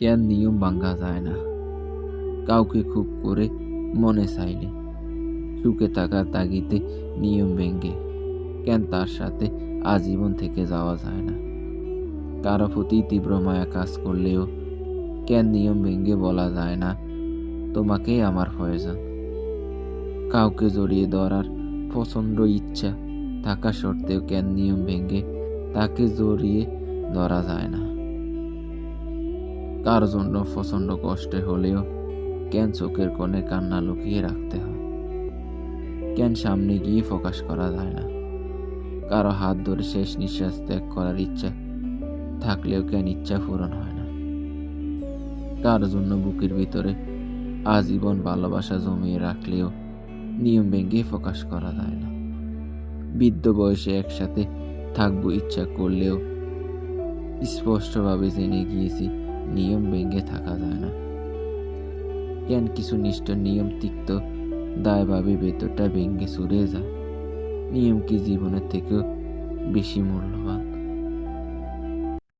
কেন নিয়ম ভাঙ্গা যায় না? কাউকে খুব করে মনে চাইলে সুখে থাকার তাগিতে নিয়ম ভেঙ্গে কেন তার সাথে আজীবন থেকে যাওয়া যায় না? কারও প্রতি তীব্র মায়া কাজ করলেও কেন নিয়ম ভেঙ্গে বলা যায় না, তোমাকেই আমার প্রয়োজন কাউকে জড়িয়ে ধরার প্রচণ্ড ইচ্ছা থাকা সত্ত্বেও কেন নিয়ম ভেঙ্গে তাকে জড়িয়ে ধরা যায় না? কার জন্য প্রচণ্ড কষ্টে হলেও কেন চোখের কোণে কান্না লুকিয়ে রাখতে হয়? কেন সামনে গিয়ে প্রকাশ করা যায় না? কারও হাত ধরে শেষ নিঃশ্বাস ত্যাগ করার ইচ্ছা থাকলেও কেন ইচ্ছা পূরণ হয় না? কার জন্য বুকের ভিতরে আজীবন ভালোবাসা জমিয়ে রাখলেও নিয়ম ভেঙে প্রকাশ করা যায় না? বৃদ্ধ বয়সে একসাথে থাকব ইচ্ছা করলেও স্পষ্টভাবে জেনে গিয়েছি নিয়ম ভেঙে থাকা যায় না। কেন কিছু নিষ্ঠ নিয়ম তিক্ত, দায়ভাবে ভেতরটা ভেঙে চুরে যায়। নিয়ম কি জীবনের থেকেও বেশি মূল্যবান?